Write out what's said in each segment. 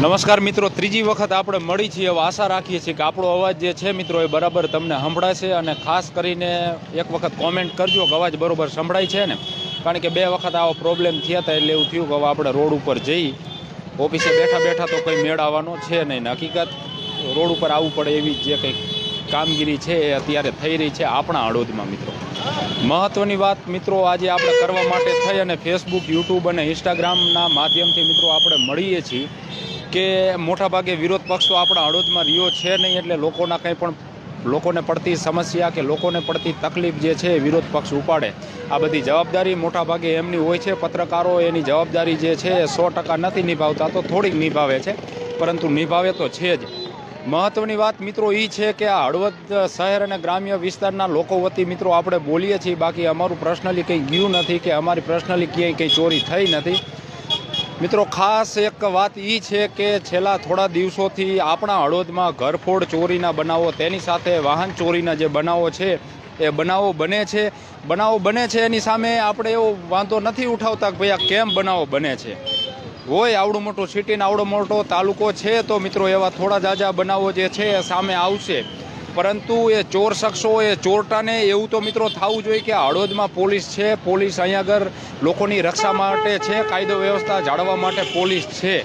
નમસ્કાર મિત્રો, ત્રીજી વખત આપણે મળી છીએ હવે આશા રાખીએ છીએ કે આપણો અવાજ જે છે મિત્રો, એ બરાબર તમને સંભળાશે અને ખાસ કરીને એક વખત કોમેન્ટ કરજો કે અવાજ બરોબર સંભળાય છે ને. કારણ કે બે વખત આવો પ્રોબ્લેમ થયા હતા એટલે એવું થયું કે હવે આપણે રોડ ઉપર જઈ, ઓફિસે બેઠા બેઠા તો કંઈ મેળ આવવાનો છે નહીં. હકીકત, રોડ ઉપર આવવું પડે એવી જે કંઈક કામગીરી છે એ અત્યારે થઈ રહી છે આપણા હળોદમાં મિત્રો. મહત્વની વાત મિત્રો આજે આપણે કરવા માટે થઈ અને ફેસબુક યુટ્યુબ અને ઇન્સ્ટાગ્રામના માધ્યમથી મિત્રો આપણે મળીએ છીએ. કે મોટાભાગે વિરોધ પક્ષ આપણા હળવદમાં રહ્યો છે નહીં એટલે લોકોના કંઈ પણ લોકોને પડતી સમસ્યા કે લોકોને પડતી તકલીફ જે છે વિરોધ પક્ષ ઉપાડે. આ બધી જવાબદારી મોટાભાગે એમની હોય છે. પત્રકારો એની જવાબદારી જે છે એ સો ટકા નથી નિભાવતા તો થોડીક નિભાવે છે. પરંતુ નિભાવે તો છે જ. મહત્વની વાત મિત્રો એ છે કે આ હળવદ શહેર અને ગ્રામ્ય વિસ્તારના લોકો વતી મિત્રો આપણે બોલીએ છીએ. બાકી અમારું પર્સનલી કંઈ ગયું નથી કે અમારી પર્સનલી ક્યાંય કંઈ ચોરી થઈ નથી. મિત્રો, ખાસ એક વાત એ છે કે છેલ્લા થોડા દિવસોથી આપણા હળવદમાં ઘરફોડ ચોરીના બનાવો, તેની સાથે વાહન ચોરીના જે બનાવો છે, એ બનાવો બને છે. બનાવો બને છે, એની સામે આપણે એવો વાંધો નથી ઉઠાવતા કે ભાઈ આ કેમ બનાવો બને છે. હોય આવડું મોટું સિટીને આવડો મોટો તાલુકો છે, તો મિત્રો એવા થોડા જાજા બનાવો જે છે સામે આવશે. પરંતુ એ ચોર શખ્સો, એ ચોરટાને એવું તો મિત્રો થવું જોઈએ કે હળવદમાં પોલીસ છે. પોલીસ અહીંયા આગળ લોકોની રક્ષા માટે છે, કાયદો વ્યવસ્થા જાળવવા માટે પોલીસ છે.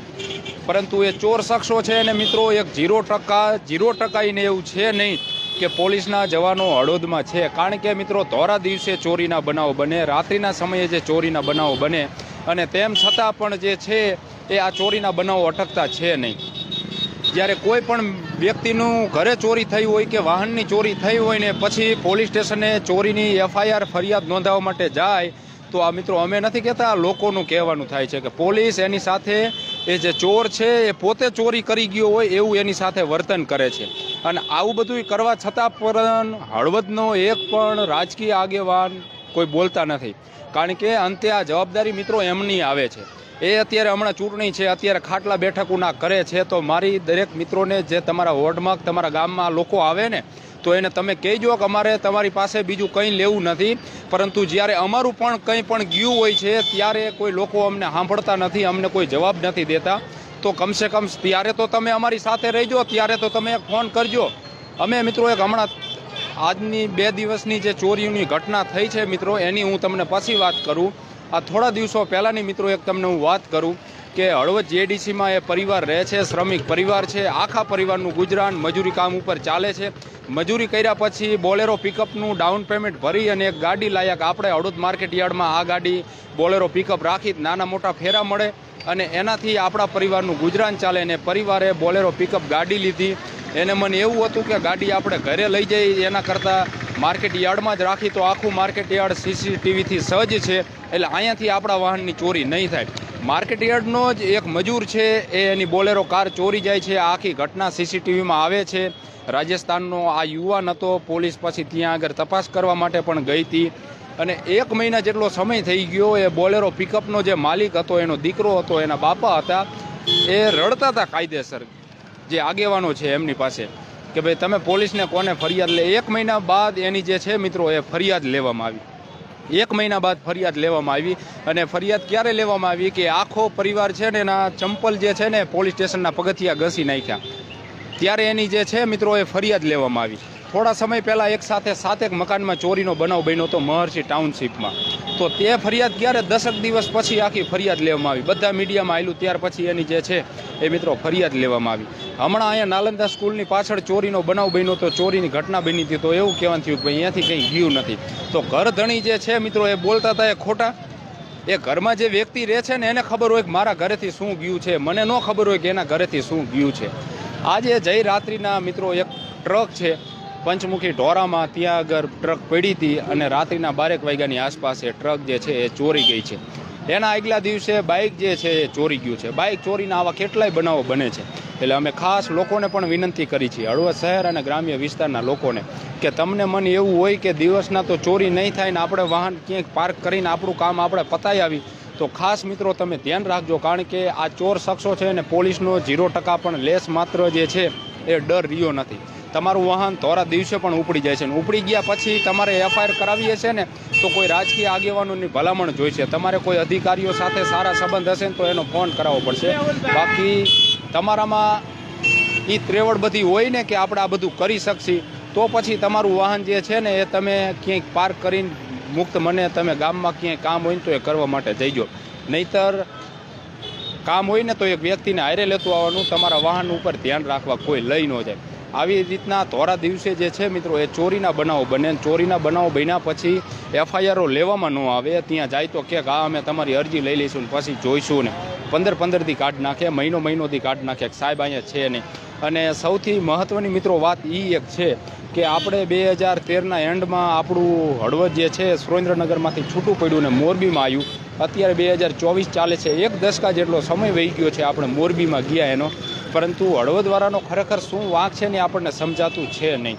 પરંતુ એ ચોર શખ્સો છે ને મિત્રો એક જીરો ટકા જીરો ટકાઈને એવું છે નહીં કે પોલીસના જવાનો હળવદમાં છે. કારણ કે મિત્રો ધોરા દિવસે ચોરીના બનાવો બને, રાત્રિના સમયે જે ચોરીના બનાવો બને, અને તેમ છતાં પણ જે છે એ આ ચોરીના બનાવો અટકતા છે નહીં. જ્યારે કોઈ પણ વ્યક્તિનું ઘરે ચોરી થઈ હોય કે વાહનની ચોરી થઈ હોય ને પછી પોલીસ સ્ટેશને ચોરીની એફઆઈઆર ફરિયાદ નોંધાવવા માટે જાય, તો આ મિત્રો અમે નથી કહેતા લોકોનું કહેવાનું થાય છે કે પોલીસ એની સાથે એ જે ચોર છે એ પોતે ચોરી કરી ગયો હોય એવું એની સાથે વર્તન કરે છે. અને આવું બધું કરવા છતાં પણ હળવદનો એક પણ રાજકીય આગેવાન કોઈ બોલતા નથી. કારણ કે અંતે આ જવાબદારી મિત્રો એમની આવે છે. એ અત્યારે હમણાં ચૂંટણી છે, અત્યારે ખાટલા બેઠકોના કરે છે, તો મારી દરેક મિત્રોને જે તમારા વોર્ડમાં, તમારા ગામમાં લોકો આવે ને, તો એને તમે કહેજો કે અમારે તમારી પાસે બીજું કંઈ લેવું નથી. પરંતુ જ્યારે અમારું પણ કંઈ પણ ગયું હોય છે, ત્યારે કોઈ લોકો અમને સાંભળતા નથી, અમને કોઈ જવાબ નથી દેતા. તો કમસે કમ ત્યારે તો તમે અમારી સાથે રહેજો, ત્યારે તો તમે ફોન કરજો. અમે મિત્રો એક હમણાં આજની બે દિવસની જે ચોરીઓની ઘટના થઈ છે, મિત્રો, એની હું તમને પછી વાત કરું. આ થોડા દિવસો પહેલાંની મિત્રો એક તમને હું વાત કરું કે હળવદ જેડીસીમાં એ પરિવાર રહે છે, શ્રમિક પરિવાર છે, આખા પરિવારનું ગુજરાન મજૂરી કામ ઉપર ચાલે છે. મજૂરી કર્યા પછી બોલેરો પિકઅપનું ડાઉન પેમેન્ટ ભરી અને એક ગાડી લાયક આપણે હળવદ માર્કેટ યાર્ડમાં આ ગાડી બોલેરો પિકઅપ રાખી નાના મોટા ફેરા મળે અને એનાથી આપણા પરિવારનું ગુજરાન ચાલે અને પરિવારે બોલેરો પિકઅપ ગાડી લીધી. એને મને એવું હતું કે ગાડી આપણે ઘરે લઈ જઈ, એના કરતાં માર્કેટ યાર્ડમાં જ રાખી, તો આખું માર્કેટ યાર્ડ સીસીટીવીથી સજ્જ છે. એટલે અહીંયાથી આપણા વાહનની ચોરી નહીં થાય. માર્કેટ યાર્ડનો જ એક મજૂર છે, એ એની બોલેરો કાર ચોરી જાય છે. આખી ઘટના સીસીટીવીમાં આવે છે. રાજસ્થાનનો આ યુવાન હતો, પોલીસ પછી ત્યાં આગળ તપાસ કરવા માટે પણ ગઈ હતી. અને એક મહિના જેટલો સમય થઈ ગયો, એ બોલેરો પિકઅપનો જે માલિક હતો, એનો દીકરો હતો, એના બાપા હતા, એ રડતા હતા કાયદેસર. જે આગેવાનો છે એમની પાસે, કે ભાઈ તમે પોલીસને કોને ફરિયાદ લે? એક મહિના બાદ એની જે છે મિત્રો, એ ફરિયાદ લેવામાં આવી. એક મહિના બાદ ફરિયાદ લેવામાં આવી અને ફરિયાદ ક્યારે લેવામાં આવી કે આખો પરિવાર છે ને એના ચંપલ જે છે ને પોલીસ સ્ટેશનના પગથિયા ઘસી નાખ્યા. ત્યારે એની જે છે મિત્રો, એ ફરિયાદ લેવામાં આવી. થોડા સમય પહેલાં એક સાથે સાતેક મકાનમાં ચોરીનો બનાવ બન્યો હતો મહર્ષિ ટાઉનશીપમાં. તો તે ફરિયાદ ક્યારે દસક દિવસ પછી આખી ફરિયાદ લેવામાં આવી? બધા મીડિયામાં આવેલું ત્યાર પછી એની જે છે એ મિત્રો ફરિયાદ લેવામાં આવી. હમણાં અહીંયા નાલંદા સ્કૂલની પાછળ ચોરીનો બનાવ બન્યો તો ચોરીની ઘટના બની હતી તો એવું કહેવાનું થયું કે ભાઈ અહીંયાથી કંઈ ગયું નથી. તો ઘર ધણી જે છે મિત્રો એ બોલતા હતા એ ખોટા. એ ઘરમાં જે વ્યક્તિ રહે છે ને એને ખબર હોય કે મારા ઘરેથી શું ગયું છે. મને ન ખબર હોય કે એના ઘરેથી શું ગયું છે. આજે જય રાત્રિના મિત્રો એક ટ્રક છે પંચમુખી ઢોરામાં ત્યાં આગળ ટ્રક પડી હતી અને રાત્રિના બારેક વાગ્યાની આસપાસ એ ટ્રક જે છે એ ચોરી ગઈ છે. એના આગલા દિવસે બાઇક જે છે એ ચોરી ગયું છે. બાઇક ચોરીના આવા કેટલાય બનાવો બને છે. એટલે અમે ખાસ લોકોને પણ વિનંતી કરી છે હળવદ શહેર અને ગ્રામ્ય વિસ્તારના લોકોને, કે તમને મને એવું હોય કે દિવસના તો ચોરી નહીં થાય ને આપણે વાહન ક્યાંક પાર્ક કરીને આપણું કામ આપણે પતાવી આવી, તો ખાસ મિત્રો તમે ધ્યાન રાખજો, કારણ કે આ ચોર શખ્સો છે અને પોલીસનો ઝીરો ટકા પણ લેસ માત્ર જે છે એ ડર રહ્યો નથી. તમારું વાહન ધોરા દિવસે પણ ઉપડી જાય છે અને ઉપડી ગયા પછી તમારે એફઆઈઆર કરાવીએ છે ને તો કોઈ રાજકીય આગેવાનોની ભલામણ જોઈશે. તમારે કોઈ અધિકારીઓ સાથે સારા સંબંધ હશે ને તો એનો ફોન કરાવવો પડશે. બાકી તમારામાં એ ત્રેવડ બધી હોય ને કે આપણે આ બધું કરી શકશી, તો પછી તમારું વાહન જે છે ને એ તમે ક્યાંક પાર્ક કરીને મુક્ત મને તમે ગામમાં ક્યાંય કામ હોય ને તો એ કરવા માટે જઈજો નહીતર કામ હોય ને તો એક વ્યક્તિને હારે લેતું આવવાનું, તમારા વાહન ઉપર ધ્યાન રાખવા કોઈ લઈ ન જાય. આવી રીતના ધોરા દિવસે જે છે મિત્રો, એ ચોરીના બનાવો બને ચોરીના બનાવો બન્યા પછી એફઆઈઆરો લેવામાં ન આવે, ત્યાં જાય તો કે હા અમે તમારી અરજી લઈ લઈશું ને પછી જોઈશું ને. પંદર પંદરથી કાઢ નાખે, મહિનો મહિનોથી કાઢ નાખે સાહેબ અહીંયા છે નહીં. અને સૌથી મહત્ત્વની મિત્રો વાત એ એક છે કે આપણે બે હજાર તેરના એન્ડમાં આપણું હળવદ જે છે સુરેન્દ્રનગરમાંથી છૂટું પડ્યું ને મોરબીમાં આવ્યું. અત્યારે બે હજાર ચોવીસ ચાલે છે. એક દશકા જેટલો સમય વહી ગયો છે, આપણે મોરબીમાં ગયા એનો. પરંતુ હળવદવાળાનો ખરેખર શું વાંક છે ને આપણને સમજાતું છે નહીં.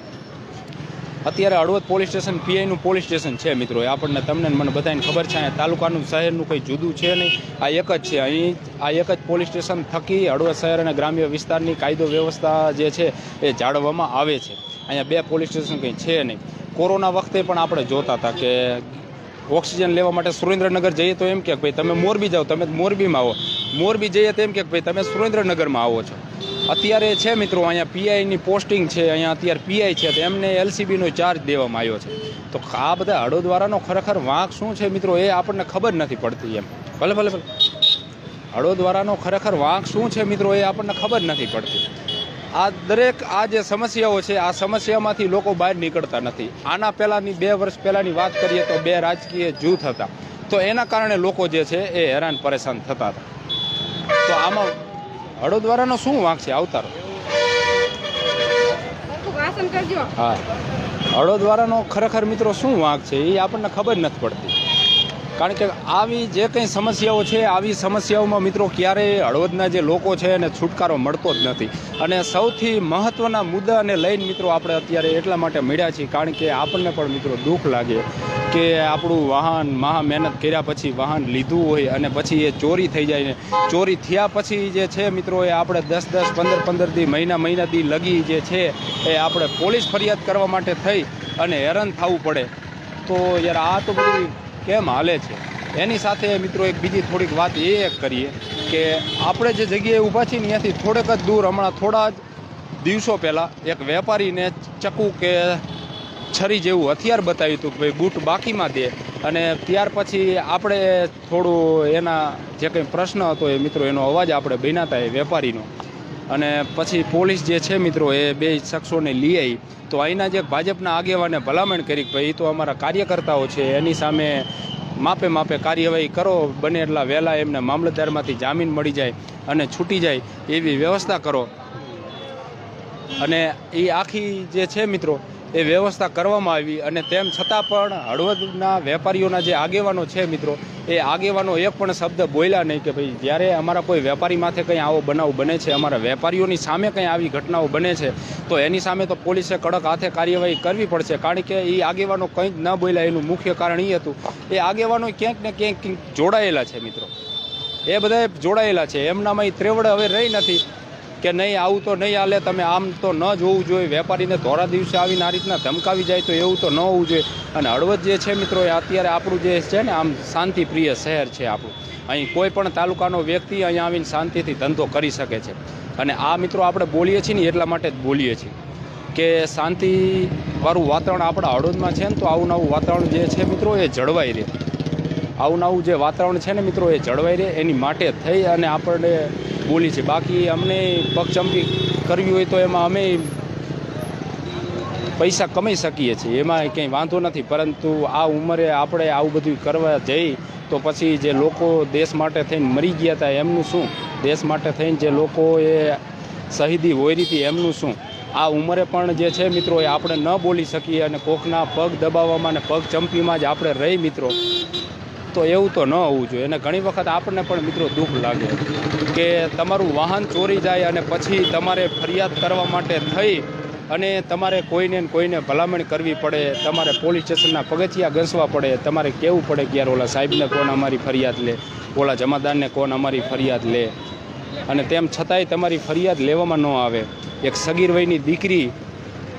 અત્યારે હળવદ પોલીસ સ્ટેશન, પીઆઈનું પોલીસ સ્ટેશન છે મિત્રો. એ આપણને તમને મને બધાને ખબર છે. અહીંયા તાલુકાનું શહેરનું કંઈ જુદું છે નહીં. આ એક જ છે. અહીં આ એક જ પોલીસ સ્ટેશન થકી હળવદ શહેર અને ગ્રામ્ય વિસ્તારની કાયદો વ્યવસ્થા જે છે એ જાળવવામાં આવે છે. અહીંયા બે પોલીસ સ્ટેશન કંઈ છે નહીં. કોરોના વખતે પણ આપણે જોતા હતા કે ઓક્સિજન લેવા માટે સુરેન્દ્રનગર જઈએ તો એમ કે ભાઈ તમે મોરબી જાઓ, તમે મોરબીમાં આવો. મોરબી જઈએ તેમ કે ભાઈ તમે સુરેન્દ્રનગરમાં આવો છો. અત્યારે છે મિત્રો અહીંયા પીઆઈની પોસ્ટિંગ છે, અહીંયા અત્યારે પીઆઈ છે, તો એમને એલસીબીનો ચાર્જ દેવામાં આવ્યો છે. તો આ બધા હડોદવારાનો ખરેખર વાંક શું છે મિત્રો એ આપણને ખબર નથી પડતી એમ. ભલે ભલે ભલે. હડોદવારાનો ખરેખર વાંક શું છે મિત્રો એ આપણને ખબર નથી પડતી. આ દરેક આ જે સમસ્યાઓ છે, આ સમસ્યામાંથી લોકો બહાર નીકળતા નથી. આના પહેલાંની બે વર્ષ પહેલાંની વાત કરીએ તો બે રાજકીય જૂથ હતા. તો એના કારણે લોકો જે છે એ હેરાન પરેશાન થતા હતા. તો આમાં હળોદવાળાનો શું વાંક છે? અવતારો હા. હળોદવારાનો ખરેખર મિત્રો શું વાંક છે? એ આપણને ખબર નથી પડતી. કારણ કે આવી જે કંઈ સમસ્યાઓ છે, આવી સમસ્યાઓમાં મિત્રો ક્યારેય હળવદના જે લોકો છે એને છુટકારો મળતો જ નથી. અને સૌથી મહત્ત્વના મુદ્દાને લઈને મિત્રો આપણે અત્યારે એટલા માટે મળ્યા છીએ, કારણ કે આપણને પણ મિત્રો દુઃખ લાગે કે આપણું વાહન મહા મહેનત કર્યા પછી વાહન લીધું હોય અને પછી એ ચોરી થઈ જાય ને. ચોરી થયા પછી જે છે મિત્રો એ આપણે દસ દસ, પંદર પંદર દી મહિના મહિના દી લગી જે છે એ આપણે પોલીસ ફરિયાદ કરવા માટે થઈ અને હેરાન થવું પડે. તો યાર આ તો બધું કેમ હાલે છે? એની સાથે મિત્રો એક બીજી થોડીક વાત એ એક કરીએ કે આપણે જે જગ્યાએ ઊભા છીએ ત્યાંથી થોડેક જ દૂર, હમણાં થોડા જ દિવસો પહેલાં એક વેપારીને ચક્કુ કે છરી જેવું હથિયાર બતાવ્યું હતું કે ભાઈ બૂટ બાકીમાં દે. અને ત્યાર પછી આપણે થોડું એના જે કંઈ પ્રશ્ન હતો એ મિત્રો એનો અવાજ આપણે બન્યા એ વેપારીનો. અને પછી પોલીસ જે છે મિત્રો, એ બે શખ્સોને લઈ આવી તો અહીંના જે ભાજપના આગેવાને ભલામણ કરી ભાઈ તો અમારા કાર્યકર્તાઓ છે, એની સામે માપે માપે કાર્યવાહી કરો, બને એટલા વહેલા એમને મામલતદારમાંથી જામીન મળી જાય અને છૂટી જાય એવી વ્યવસ્થા કરો. અને એ આખી જે છે મિત્રો એ વ્યવસ્થા કરવામાં આવી અને તેમ છતાં પણ હળવદના વેપારીઓના જે આગેવાનો છે મિત્રો, એ આગેવાનો એક પણ શબ્દ બોલ્યા નહીં કે ભાઈ જ્યારે અમારા કોઈ વેપારી માથે કંઈ આવો બનાવ બને છે, અમારા વેપારીઓની સામે કંઈ આવી ઘટનાઓ બને છે, તો એની સામે તો પોલીસે કડક હાથે કાર્યવાહી કરવી પડશે. કારણ કે એ આગેવાનો કંઈ જ ન બોલ્યા, એનું મુખ્ય કારણ એ હતું. એ આગેવાનો ક્યાંક ને ક્યાંક જોડાયેલા છે મિત્રો. એ બધા જોડાયેલા છે. એમનામાં એ ત્રેવડ હવે રહી નથી. કે નહીં, આવું તો નહીં હાલે, તમે આમ તો ન જોવું જોઈએ. વેપારીને ધોરા દિવસે આવીને આ રીતના ધમકાવી જાય તો એવું તો ન હોવું જોઈએ. અને હળવદ જે છે મિત્રો, એ અત્યારે આપણું જે છે ને, આમ શાંતિપ્રિય શહેર છે આપણું. અહીં કોઈ પણ તાલુકાનો વ્યક્તિ અહીંયા આવીને શાંતિથી ધંધો કરી શકે છે. અને આ મિત્રો આપણે બોલીએ છીએ ને, એટલા માટે જ બોલીએ છીએ કે શાંતિવાળું વાતાવરણ આપણા હળવદમાં છે ને, તો આવું નવું વાતાવરણ જે છે મિત્રો, એ જળવાઈ રહે. આવું નવું જે વાતાવરણ છે ને મિત્રો, એ જળવાઈ રહે. એની માટે થઈ અને આપણે બોલી છે. બાકી અમને પગચંપી કરવી હોય તો એમાં અમે પૈસા કમાઈ શકીએ છીએ. એમાં કંઈ વાંધો નથી. પરંતુ આ ઉંમરે આપણે આવું બધું કરવા જઈ તો પછી જે લોકો દેશ માટે થઈને મરી ગયા હતા એમનું શું? દેશ માટે થઈને જે લોકો એ શહીદી હોયરી હતી એમનું શું? આ ઉંમરે પણ જે છે મિત્રો એ આપણે ન બોલી શકીએ અને કોકના પગ દબાવવામાં અને પગ ચંપીમાં જ આપણે રહી મિત્રો. તો એવું તો ન હોવું જોઈએ. અને ઘણી વખત આપણને પણ મિત્રો દુઃખ લાગે કે તમારું વાહન ચોરી જાય અને પછી તમારે ફરિયાદ કરવા માટે થઈ અને તમારે કોઈને કોઈને ભલામણ કરવી પડે. તમારે પોલીસ સ્ટેશનના પગથિયા ઘસવા પડે. તમારે કહેવું પડે કે યાર ઓલા સાહેબને કોણ અમારી ફરિયાદ લે? ઓલા જમાદારને કોણ અમારી ફરિયાદ લે? અને તેમ છતાંય તમારી ફરિયાદ લેવામાં ન આવે. એક સગીર વયની દીકરી,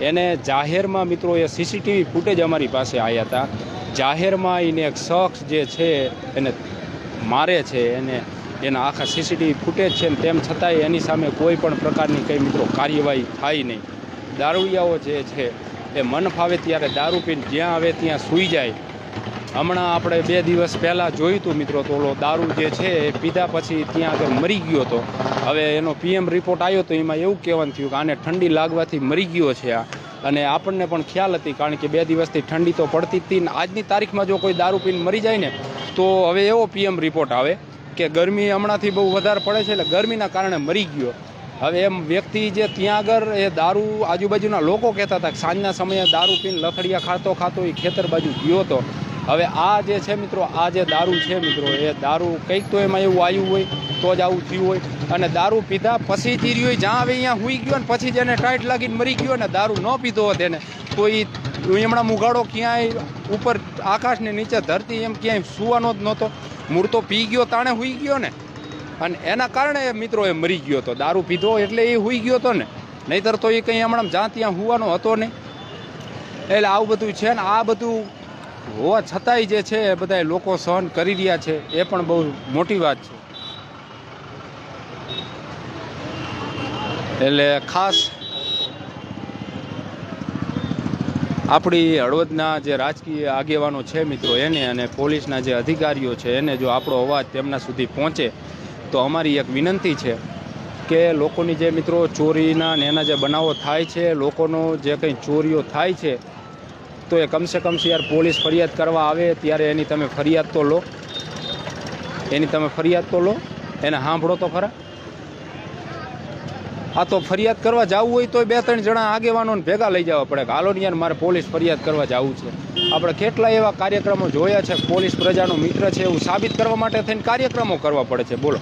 એને જાહેરમાં મિત્રો એ સીસીટીવી ફૂટેજ અમારી પાસે આવ્યા હતા. જાહેરમાં એને એક શખ્સ જે છે એને મારે છે એને એના આખા સીસીટીવી ફૂટેજ છે ને તેમ છતાંય એની સામે કોઈ પણ પ્રકારની કંઈ મિત્રો કાર્યવાહી થાય નહીં. દારૂડિયાઓ જે છે, એ મન ફાવે ત્યારે દારૂ પીને જ્યાં આવે ત્યાં સૂઈ જાય. હમણાં આપણે બે દિવસ પહેલાં જોયું હતું મિત્રો તો દારૂ જે છે એ પીધા પછી ત્યાં આગળ મરી ગયો હતો. હવે એનો પીએમ રિપોર્ટ આવ્યો તો એમાં એવું કહેવાનું થયું કે આને ઠંડી લાગવાથી મરી ગયો છે આ. અને આપણને પણ ખ્યાલ હતી કારણ કે બે દિવસથી ઠંડી તો પડતી હતી ને આજની તારીખમાં જો કોઈ દારૂ પીને મરી જાય ને તો હવે એવો પીએમ રિપોર્ટ આવે કે ગરમી હમણાંથી બહુ વધારે પડે છે એટલે ગરમીના કારણે મરી ગયો. હવે એમ વ્યક્તિ જે ત્યાં આગળ એ દારૂ આજુબાજુના લોકો કહેતા હતા કે સાંજના સમયે દારૂ પીને લથડિયા ખાતો ખાતો એ ખેતર બાજુ ગયો હતો હવે આ જે છે મિત્રો, આ જે દારૂ છે મિત્રો, એ દારૂ કંઈક તો એમાં એવું આવ્યું હોય, તો જ આવું થયું હોય. અને દારૂ પીધા પછી તીર્યો જ્યાં આવે અહીંયા હુઈ ગયો ને પછી જેને ટાઈટ લાગીને મરી ગયો ને દારૂ ન પીધો હોત એને, તો એ હમણાં મુગાડો ક્યાંય ઉપર આકાશને નીચે ધરતી એમ ક્યાંય સુવાનો જ નહોતો. મૂળ તો પી ગયો તાણે હુઈ ગયો ને. અને એના કારણે મિત્રો એ મરી ગયો હતો દારૂ પીધો એટલે એ હુઈ ગયો હતો ને. નહીતર તો એ કંઈ હમણાં જ્યાં ત્યાં હુવાનો હતો નહીં. એટલે આવું બધું છે ને, આ બધું હોવા છતાંય જે છે એ બધા લોકો સહન કરી રહ્યા છે, એ પણ બહુ મોટી વાત છે. એટલે ખાસ આપણી હળવદના જે રાજકીય આગેવાનો છે મિત્રો એને અને પોલીસના જે અધિકારીઓ છે એને જો આપણો અવાજ તેમના સુધી પહોંચે, તો અમારી એક વિનંતી છે કે લોકોની જે મિત્રો ચોરીના ને એના જે બનાવો થાય છે, લોકોનો જે કંઈ ચોરીઓ થાય છે તો એ કમસે કમ યાર પોલીસ ફરિયાદ કરવા આવે ત્યારે એની તમે ફરિયાદ તો લો. એની તમે ફરિયાદ તો લો. એને સાંભળો તો ખરા. આ તો ફરિયાદ કરવા જવું હોય તો બે ત્રણ જણા આગેવાનોને ભેગા લઈ જવા પડે કે હાલો ને યાર મારે પોલીસ ફરિયાદ કરવા જવું છે. આપણે કેટલા એવા કાર્યક્રમો જોયા છે, પોલીસ પ્રજાનો મિત્ર છે એવું સાબિત કરવા માટે થઈને કાર્યક્રમો કરવા પડે છે. બોલો.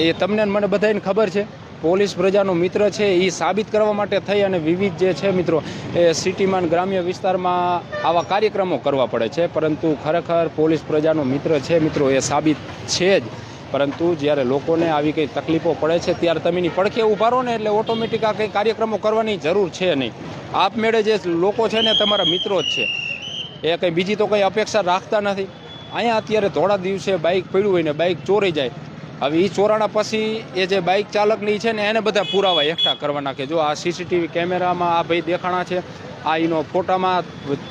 એ તમને મને બધાને ખબર છે. પોલીસ પ્રજાનો મિત્ર છે એ સાબિત કરવા માટે થઈ અને વિવિધ જે છે મિત્રો, એ સિટીમાં ગ્રામ્ય વિસ્તારમાં આવા કાર્યક્રમો કરવા પડે છે. પરંતુ ખરેખર પોલીસ પ્રજાનો મિત્ર છે મિત્રો, એ સાબિત છે જ. પરંતુ જ્યારે લોકોને આવી કંઈ તકલીફો પડે છે, ત્યારે તમેની પડખે ઊભા રહો ને એટલે ઓટોમેટિક આ કંઈ કાર્યક્રમો કરવાની જરૂર છે નહીં. આપમેળે જે લોકો છે ને તમારા મિત્રો જ છે. એ કંઈ બીજી તો કંઈ અપેક્ષા રાખતા નથી. અહીંયા અત્યારે થોડા દિવસે બાઇક પડ્યું હોય ને બાઇક ચોરી જાય. હવે એ ચોરાણા પછી એ જે બાઇક ચાલકની છે ને, એને બધા પુરાવા એકઠા કરવાના કે જો આ સીસીટીવી કેમેરામાં આ ભાઈ દેખાણા છે, આ એનો ફોટામાં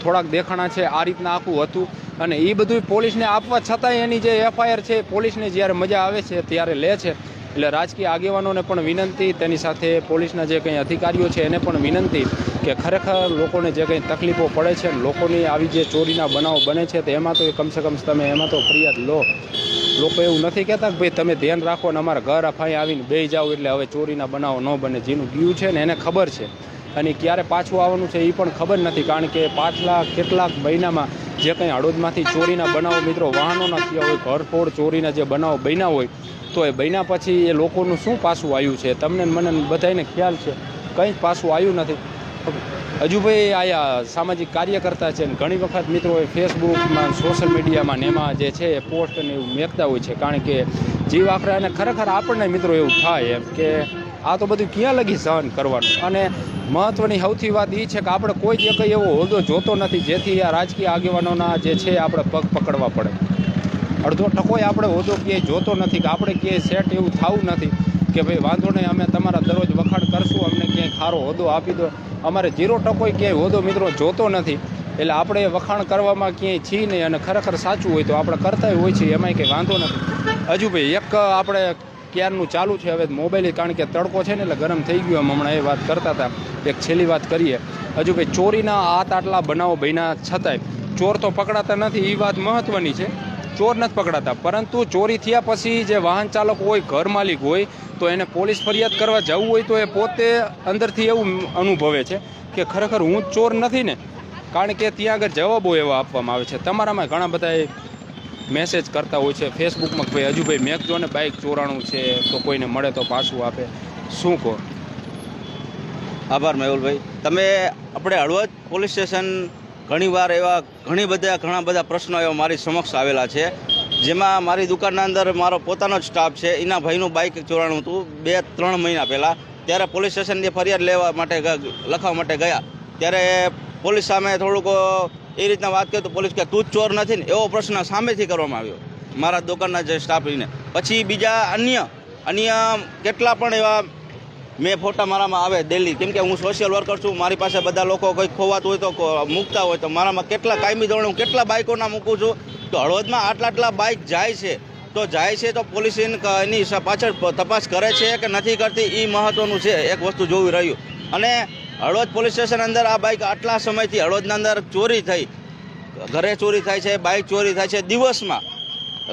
થોડાક દેખાણા છે, આ રીતના આખું હતું. અને એ બધું પોલીસને આપવા છતાંય એની જે એફઆઈઆર છે પોલીસને જ્યારે મજા આવે છે, ત્યારે લે છે. એટલે રાજકીય આગેવાનોને પણ વિનંતી, તેની સાથે પોલીસના જે કંઈ અધિકારીઓ છે, એને પણ વિનંતી. કે ખરેખર લોકોને જે કંઈ તકલીફો પડે છે, લોકોની આવી જે ચોરીના બનાવો બને છે, તો એમાં તો કમસે કમ તમે એમાં તો ફરિયાદ લો. લોકો એવું નથી કહેતા કે ભાઈ તમે ધ્યાન રાખો ને અમારા ઘર અફાઈ આવીને બે જાઓ એટલે હવે ચોરીના બનાવો ન બને. જેનું ગયું છે ને એને ખબર છે. અને ક્યારે પાછું આવવાનું છે એ પણ ખબર નથી, કારણ કે પાછલા કેટલાક મહિનામાં જે કંઈ હળોદમાંથી ચોરીના બનાવો, મિત્રો વાહનોના થયા હોય, ઘરફોડ ચોરીના જે બનાવો બન્યા હોય, તો એ બન્યા પછી એ લોકોનું શું પાછું આવ્યું છે? તમને મને બધાને ખ્યાલ છે. કંઈ જ પાછું આવ્યું નથી. હજુ ભાઈ આયા સામાજિક કાર્યકર્તા છે ને ઘણી વખત મિત્રો એ ફેસબુકમાં સોશિયલ મીડિયામાં ને એમાં જે છે એ પોસ્ટ ને એવું મેકતા હોય છે. કારણ કે જીવ આખરા અને ખરેખર આપણને મિત્રો એવું થાય એમ કે આ તો બધું ક્યાં લગી સહન કરવાનું? અને મહત્ત્વની સૌથી વાત એ છે કે આપણે કોઈ જ એક એવો હોદ્દો જોતો નથી જેથી આ રાજકીય આગેવાનોના જે છે આપણે પગ પકડવા પડે. અડધો ટકોય આપણે હોદ્દો ક્યાંય જોતો નથી કે આપણે ક્યાંય સેટ એવું થવું નથી કે ભાઈ વાંધો નહીં, અમે તમારા દરરોજ વખાણ કરશું, અમને ક્યાંય ખારો હોદ્દો આપી દો. અમારે જીરો ટકો ક્યાંય હોદો મિત્રો જોતો નથી. એટલે આપણે વખાણ કરવામાં ક્યાંય છીએ નહીં અને ખરેખર સાચું હોય તો આપણે કરતા હોય છીએ એમાંય કંઈ વાંધો નથી. હજુ ભાઈ, એક આપણે ક્યારનું ચાલુ છે, હવે મોબાઈલ કારણ કે તડકો છે ને એટલે ગરમ થઈ ગયો એમ હમણાં એ વાત કરતા હતા. એક છેલ્લી વાત કરીએ. હજુ ભાઈ, ચોરીના આત આટલા બનાવો બન્યા છતાંય. ચોર તો પકડાતા નથી એ વાત મહત્ત્વની છે. ચોર નથી પકડાતા. પરંતુ ચોરી થયા પછી જે વાહન ચાલક હોય, ઘર માલિક હોય, તો એને પોલીસ ફરિયાદ કરવા જવું હોય, તો એ પોતે અંદરથી એવું અનુભવે છે કે ખરેખર હું જ ચોર નથી ને. કારણ કે ત્યાં આગળ જવાબો એવા આપવામાં આવે છે. તમારામાં ઘણા બધા મેસેજ કરતા હોય છે. ફેસબુકમાં ભાઈ હજુ ભાઈ મેકજો ને બાઇક ચોરાણું છે, તો કોઈને મળે તો પાછું આપે. શું કહો? આભાર, મેહુલભાઈ. તમે આપણે હળવદ પોલીસ સ્ટેશન ઘણીવાર એવા ઘણી બધા, ઘણા બધા પ્રશ્નો એવા મારી સમક્ષ આવેલા છે. જેમાં મારી દુકાનના અંદર મારો પોતાનો જ સ્ટાફ છે. એના ભાઈનું બાઇક ચોરાણું હતું. બે, ત્રણ મહિના પહેલાં. ત્યારે પોલીસ સ્ટેશનની ફરિયાદ લેવા માટે લખવા માટે ગયા. ત્યારે પોલીસ સામે થોડુંક એ રીતના વાત કરી તો પોલીસ કે તું જ ચોર નથી ને? એવો પ્રશ્ન સામેથી કરવામાં આવ્યો. મારા દુકાનના જે સ્ટાફ લઈને પછી બીજા અન્ય અન્ય કેટલા પણ એવા મેં ફોટા મારામાં આવે ડેલી કેમ કે હું સોશિયલ વર્કર છું, મારી પાસે બધા લોકો કોઈ ખોવાતું હોય તો મૂકતા હોય તો મારામાં કેટલા કાયમી ધોરણે હું કેટલા બાઇકોના મૂકું છું. તો હળવદમાં આટલા આટલા બાઇક જાય છે. તો જાય છે તો પોલીસ એની પાછળ તપાસ કરે છે કે નથી કરતી એ મહત્વનું છે, એક વસ્તુ જોવી રહ્યું. અને હળવદ પોલીસ સ્ટેશન અંદર આ બાઇક આટલા સમયથી હળવદના અંદર ચોરી થઈ. ઘરે ચોરી થાય છે બાઇક ચોરી થાય છે દિવસમાં.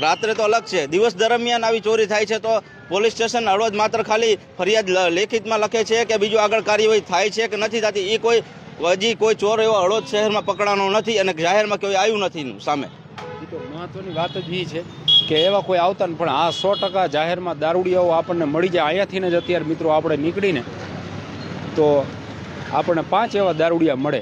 રાત્રે તો અલગ છે. દિવસ દરમિયાન આવી ચોરી થાય છે તો પોલીસ સ્ટેશન હળવદ માત્ર ખાલી ફરિયાદ લેખિતમાં લખે છે કે બીજું આગળ કાર્યવાહી થાય છે કે નથી થતી એ કોઈ, હજી કોઈ ચોર એવો હળવદ શહેરમાં પકડાનો નથી અને જાહેરમાં કોઈ આવ્યું નથી સામે. મહત્વની વાત જ એ છે કે એવા કોઈ આવતા પણ આ સો ટકા જાહેરમાં દારૂડિયાઓ આપણને મળી જાય અહીંયાથી જ અત્યારે મિત્રો આપણે નીકળીને તો આપણને પાંચ એવા દારૂડિયા મળે.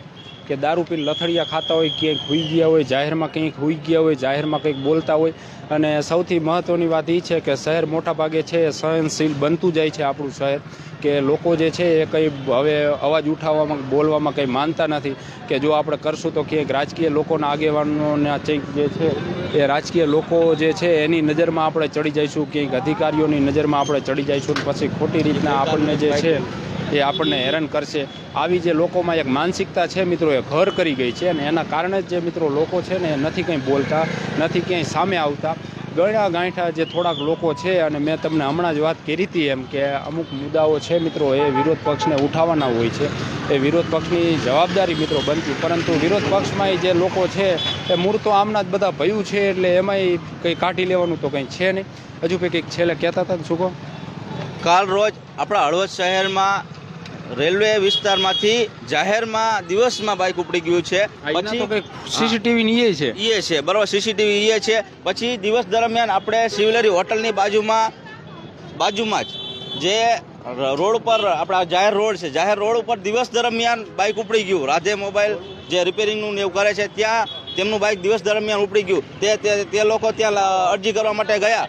કે દારૂ પી લથડિયા ખાતા હોય, ક્યાંક હોઈ ગયા હોય, જાહેરમાં કંઈક હોઈ ગયા હોય, જાહેરમાં કંઈક બોલતા હોય. અને સૌથી મહત્ત્વની વાત એ છે કે શહેર મોટા ભાગે છે, એ સહનશીલ બનતું જાય છે આપણું શહેર. કે લોકો જે છે એ કંઈ હવે અવાજ ઉઠાવવામાં, બોલવામાં કંઈ માનતા નથી. કે જો આપણે કરશું તો ક્યાંક રાજકીય લોકોના આગેવાનોના કંઈક જે છે, એ રાજકીય લોકો જે છે એની નજરમાં આપણે ચડી જઈશું, ક્યાંક અધિકારીઓની નજરમાં આપણે ચડી જઈશું પછી ખોટી રીતના આપણને જે છે એ આપણને હેરાન કરશે. આવી જે લોકોમાં એક માનસિકતા છે મિત્રો, એ ઘર કરી ગઈ છે અને એના કારણે જ મિત્રો લોકો છે ને એ નથી કંઈ બોલતા, નથી ક્યાંય સામે આવતા. ગળ્યા ગાંઠા જે થોડાક લોકો છે અને મેં તમને હમણાં જ વાત કરી હતી એમ કે અમુક મુદ્દાઓ છે મિત્રો, એ વિરોધ પક્ષને ઉઠાવવાના હોય છે. એ વિરોધ પક્ષની જવાબદારી મિત્રો બનતી, પરંતુ વિરોધ પક્ષમાં જે લોકો છે, એ મૂળ તો આમના જ બધા ભયું છે, એટલે એમાંય કંઈ કાઢી લેવાનું તો કંઈ છે નહીં. હજુ કંઈ કંઈક છેલ્લે કહેતા હતા શું કહો? કાલ રોજ આપણા હળવદ શહેરમાં રેલવે વિસ્તારમાંથી જાહેરમાં દિવસમાં બાઇક ઉપડી ગયું છે. પછી સીસીટીવી ની એ છે. એ છે બરાબર સીસીટીવી એ છે. પછી દિવસ દરમિયાન આપણે સિવિલરી હોટલની બાજુમાં બાજુમાં જ જે રોડ પર આપણા જાહેર રોડ છે જાહેર રોડ ઉપર દિવસ દરમિયાન બાઇક ઉપડી ગયું. રાધે મોબાઈલ જે રિપેરિંગનું એવું કરે છે ત્યાં તેમનું બાઇક દિવસ દરમિયાન ઉપડી ગયું. તે તે- લોકો ત્યાં અરજી કરવા માટે ગયા.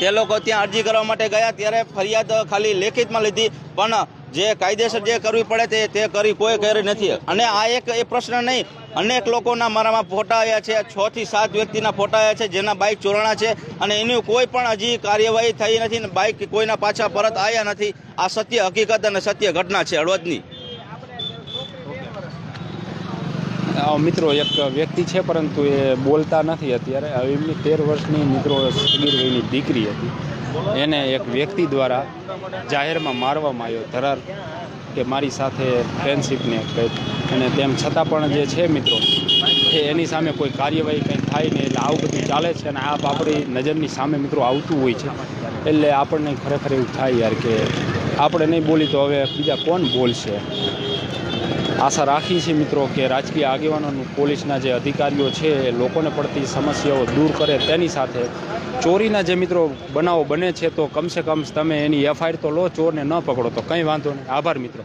તે લોકો ત્યાં અરજી કરવા માટે ગયા, ત્યારે ફરિયાદ ખાલી લેખિતમાં લીધી, પણ જે કાયદેસર જે કરવી પડે તે તે કરી કોઈ કરી નથી. અને આ એક એ પ્રશ્ન નહીં, અનેક લોકોના મારામાં ફોટા આવ્યા છે, છ થી સાત વ્યક્તિના ફોટા આવ્યા છે, જેના બાઇક ચોરાણા છે, અને એની કોઈ પણ હજી કાર્યવાહી થઈ નથી, ને બાઇક કોઈના પાછા પરત આવ્યા નથી. આ સત્ય હકીકત અને સત્ય ઘટના છે હળવદની આ મિત્રો એક વ્યક્તિ છે, પરંતુ એ બોલતા નથી અત્યારે. એમની તેર વર્ષની મિત્રો સગીર દીકરી હતી. એને એક વ્યક્તિ દ્વારા જાહેરમાં મારવામાં આવ્યો ધરાર કે મારી સાથે ફ્રેન્ડશીપને કંઈક. અને તેમ છતાં પણ જે છે મિત્રો, એ એની સામે કોઈ કાર્યવાહી કંઈ થાય નહીં. એટલે આવું બધું ચાલે છે અને આ આપણી નજરની સામે મિત્રો આવતું હોય છે. એટલે આપણને ખરેખર એવું થાય યાર કે આપણે નહીં બોલી તો હવે બીજા કોણ બોલશે? આશા રાખી છે મિત્રો કે રાજકીય આગેવાનોનું પોલીસના જે અધિકારીઓ છે એ લોકોને પડતી સમસ્યાઓ દૂર કરે તેની સાથે ચોરીના જે મિત્રો બનાવો બને છે તો કમસે કમ તમે એની એફઆઈઆર તો લો, ચોરને ન પકડો તો કંઈ વાંધો નહીં. આભાર મિત્રો.